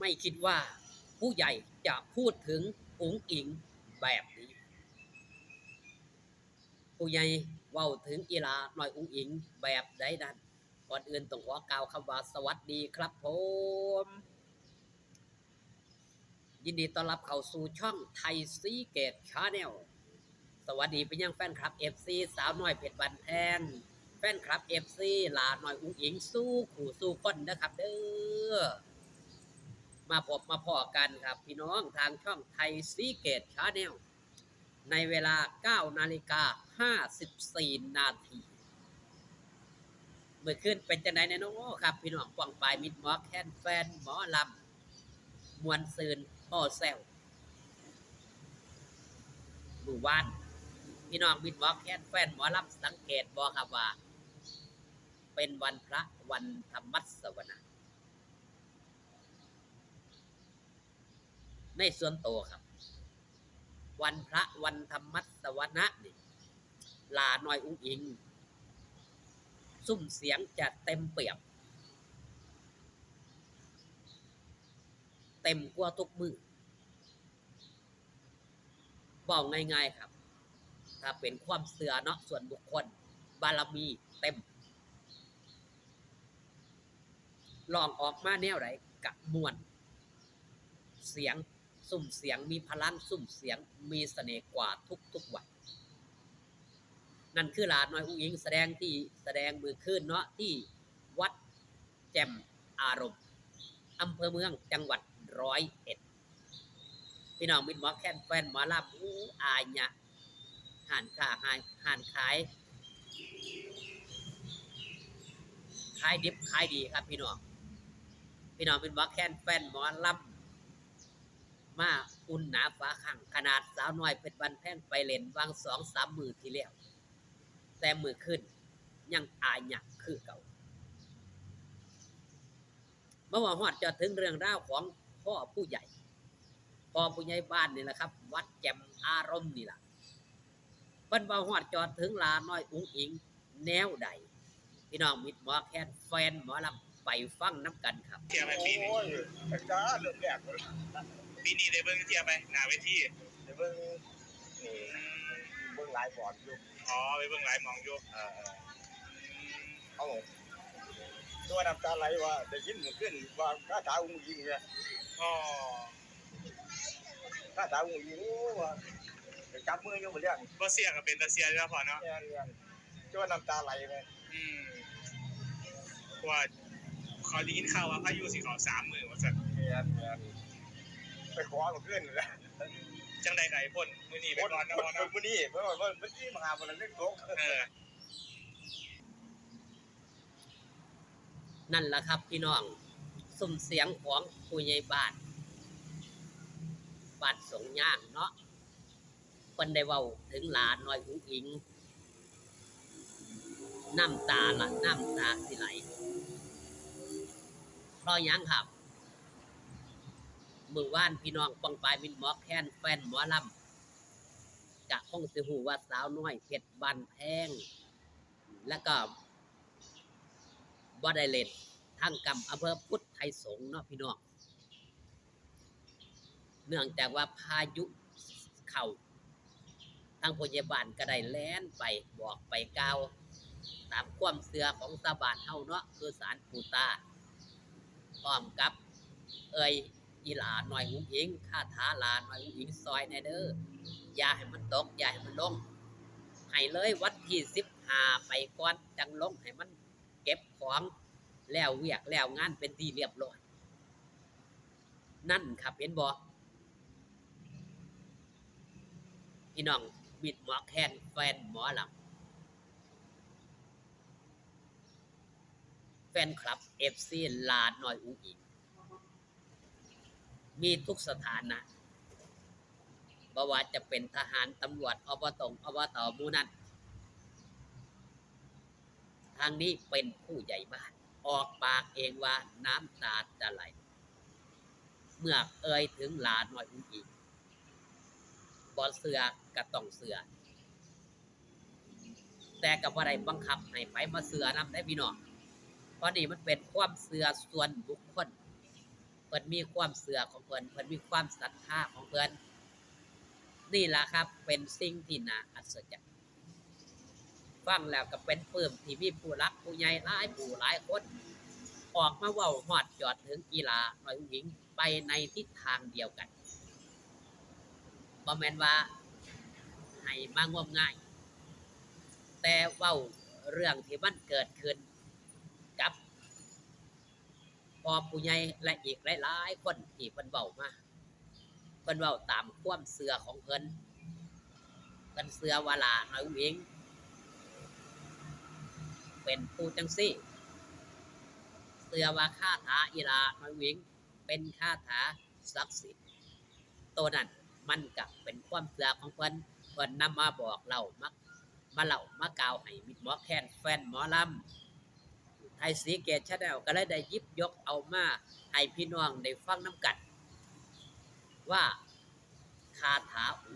ไม่คิดว่าผู้ใหญ่จะพูดถึงอุ๋งอิงแบบนี้ ผู้ใหญ่เว้าถึงอีลาหน่อยอุ๋งอิงแบบใดนั้นก่อนอื่นต้องขอกล่าวคำว่าสวัสดีครับผมยินดีต้อนรับเข้าสู่ช่องไทยซีเกตชาแนลสวัสดีไปยังแฟนคลับ FC สาวน้อยเพชรบันแทนแฟนคลับ FC หลาหน้อยอุ้งอิงสู้ขู่สู้คนนะครับเด้อ มาพบมาพอกันครับ พี่น้องทางช่องไทยซีเกตชาแนลในเวลา 9 นาฬิกา 54 นาที เมื่อคืนเป็นจังไดแน่น้อครับ พี่น้องกวางปลายมิดหมอแคนแฟนหมอลำมวนซืนพ่อแซวมือวานพี่น้องมิดหมอแคนแฟนหมอลำสังเกตบอครับว่า เป็นวันพระวันธรรมัสวนะ ในส่วนตัวครับ วันพระวันธรรมัสวนะนี่ลาน้อยอุ้งอิง ซุ่มเสียงจะเต็มเปี่ยม เต็มกว่าทุกมือบอกง่ายๆครับ ถ้าเป็นความเสือเนาะส่วนบุคคล บารมีเต็ม ลองออกมาแนวไหนกับมวลเสียง ซุ่มเสียงมีพลังซุ่มเสียงมีเสน่ห์กว่าทุกๆวัน นั่นคือหลานน้อยอุ้งอิงแสดงที่แสดงมือขึ้นเนาะที่วัดแจ่มอารมณ์อำเภอเมืองจังหวัดร้อยเอ็ดพี่น้องมิตรหมอแค้นแฟนหมอลำอู้อายเนี่ยห่านค้าหานห่านขายขายดิบขายดีครับพี่น้องพี่น้องเป็นหมอแค้นแฟนหมอลำ มาอุ่นหนาฟ้าขังขนาดสาวน้อยเพชรบันแพงไปเล่นวางสองสามมือที่แล้วแต่มือขึ้นยังอายหยักคือเก่าเมื่อวานฮอดจะถึงเรื่องราวของพ่อผู้ใหญ่พ่อผู้ใหญ่บ้านนี่แหละครับ วัดแจมอารมณ์นี่แหละเพิ่นว่าฮอดจอดถึงลาน้อยอุ้งอิง แนวใดพี่น้องมิตรหมอแคนแฟนหมอลำ ไปฟังน้ำกันครับเทียบไปปีนี้โอ้ยไปจ้าเรื่องแรกเลยปีนี้ได้เบิ่งเทียบไปหน้าเวทีเดี๋ยวเบิ่งนี่เบิ่งหลายบอร์ดอยู่อ๋อไปเบิ่งหลายหมองอยู่เออเอาตัวน้ำตาไหลว่าได้ยินเมื่อคืนว่าคาถาอุ้งยิงเนี่ยอ๋อคาถาอุ้งยิงโอ้ว่าไปจับมืออยู่บ่เรื่องบ่เสียก็เป็นตาเสียแล้วพอเนาะเนี่ยเนี่ยตัวน้ำตาไหลเลยอืมเพราะว่า ขอได้ยินข่าวว่าพายุสิเขาสามมือว่าซั่นเนี่ยเนี่ยไปขอเมื่อคืนแล้วจังใดไก่พ่นมื้อนี้ไปคนก่อนนะคพอนเนาะมื้อนี้เพราะว่าเมื่อกี้มหาวันนั้นเล่นโกงเออนั่นแหละครับพี่น้องสุ่มเสียงของผู้ใหญ่บ้านบ้านสงย่างเนาะเพิ่นได้เว้าถึงหลานน้อยอุ้งอิง น้ำตาละน้ำตาสิไหล เพราะยังครับมือว่านพี่น้องปองปลายมินหมอแคนแฟนหมอลำกะคงสิหูว่าสาวน้อยเพชรบันแพง แล้วก็บ่ได้เล่นทางกรรมอำเภอพุทธไทยสงเนาะพี่น้องเนื่องจากว่าพายุเข่าทางพยาบาลก็ได้แล่นไปบอกไปกาว ตามความเสือของสาบานเฮาเนาะคือสารปูตา พร้อมกับ เอ่ยอีหลาหน่อยหุงอิงค่าท้าหลาหน่อยหุงอิงซอยในเด้ออย่าให้มันตกอย่าให้มันลงให้เลยวันที่สิบหาไปก่อนจังลงให้มันเก็บของแล้วเวียกแล้วงานเป็นที่เรียบร้อยนั่นครับเห็นบอกพี่น้องบิดหมอแคนแฟนหมอลำ แฟนคลับเอฟซีลาดน้อยอุ้งอิงมีทุกสถานะบ่ว่าจะเป็นทหารตำรวจอบตงอบตหมูนันทางนี้เป็นผู้ใหญ่บ้าน ออกปากเองว่าน้ำตาจะไหล เมื่อเอ่ยถึงลานน้อยอุ้งอิงบอเสือกระต้องเสือ แต่กับว่าไรบังคับให้ไปมาเสือนำได้พี่น้อง เพราะนี่มันเป็นความเสื่อส่วนบุคคลเพิ่นมีความเสื่อของเพิ่นเพิ่นมีความศรัทธาของเพิ่นนี่ล่ะครับ เป็นสิ่งที่น่าอัศจรรย์ฟังแล้วก็เป็นปลื้มที่มีผู้รักผู้ใหญ่หลายผู้หลายคนออกมาเว้าฮอดจอดถึงกีฬาหน่อยหญิงไปในทิศทางเดียวกันบ่แม่นว่าให้มางมง่าย แต่เว้าเรื่องที่มันเกิดขึ้น พอผู้ใหญ่และอีกหลายๆคนที่เพิ่นเว้ามาเพิ่นเว้าตามความเชื่อของเพิ่นเพิ่นเชื่อว่าลาน้อยหญิงเป็นผู้จังซี่เชื่อว่าคาถาอีลาน้อยหญิงเป็นคาถาศักดิ์สิทธิ์ตัวนั้นมันก็เป็นความเชื่อของเพิ่นเพิ่นนำมาบอกเรามามาเล่ามากล่าวให้มิตรหมอแคนแฟนหมอลำ ไทยสีเกตชาแนลก็เลยได้ยิบยกเอามาให้พี่น้องได้ฟังน้ำกันว่าคาถาอุ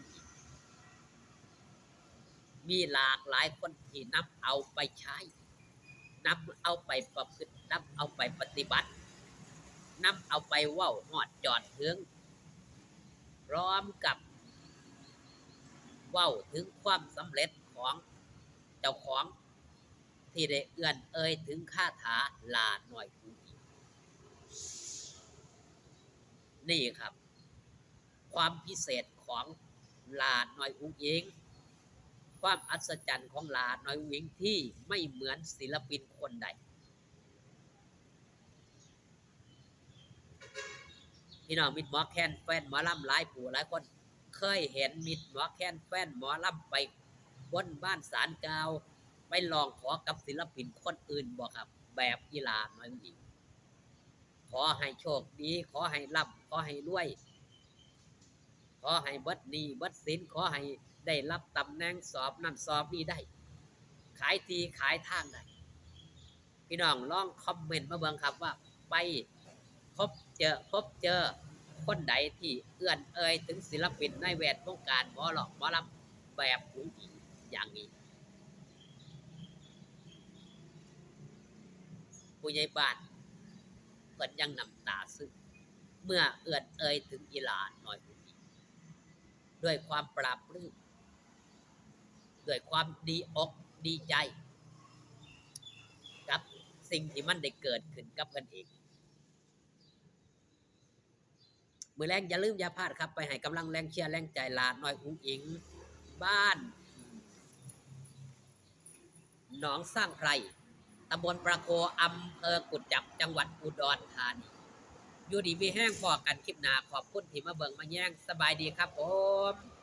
มีหลากหลายคนที่นำเอาไปใช้นำเอาไปประพฤตินำเอาไปปฏิบัตินำเอาไปว่าหอดจอดถึงพร้อมกับว้าถึงความสำเร็จของเจ้าของ ที่ได้เอื้อนเอ่ยถึงคาถาลาหน่อยผู้หญิงนี่ครับ ความพิเศษของลาหน่อยอุ้งอิงความอัศจรรย์ของลาหน่อยอุ้งอิงที่ไม่เหมือนศิลปินคนใดพี่น้องมิดหมอแคนแฟนหมอลำหลายผู้หลายคน เคยเห็นมิดหมอแคนแฟนหมอลำไปบนบ้านสารกล่าว ไปลองขอกับศิลปินคนอื่นบ่ครับ แบบกีฬาน่อยอุ้งอิงขอให้โชคดี ขอให้ร่ำขอให้รวย ขอให้บิดหนี้บิดสินขอให้ได้รับตำแหน่งสอบนั่นสอบนี้ได้ ขายทีขายทางได้พี่น้องลองคอมเมนต์มาเบิ่งครับว่า ไปพบเจอพบเจอคนใดที่เอื้อนเอ่ยถึงศิลปินในแวดวงการหมอหลอกหมอลำแบบหนุ่งอิงอย่างนี้ ผู้ใหญ่บ้านเพิ่นยังนำตาซึ้งเมื่อเอื้อนเอ่ยถึงอีหลาน้อยผู้นี้ด้วยความปราบปลื้มด้วยความดีอกดีใจกับสิ่งที่มันได้เกิดขึ้นกับเพิ่นเองมือแรงอย่าลืมอย่าพลาดครับ ไปให้กำลังแรงเชียร์แรงใจลานน้อยอุ้งอิง บ้านหนองสร้างไพร ตำบลประโคอำเภอกุดจับ จังหวัดอุดรธานีอยู่ดีมีแห้งพอกันคลิปหนาขอบคุณที่มาเบิ่งมาแย่งสบายดีครับผม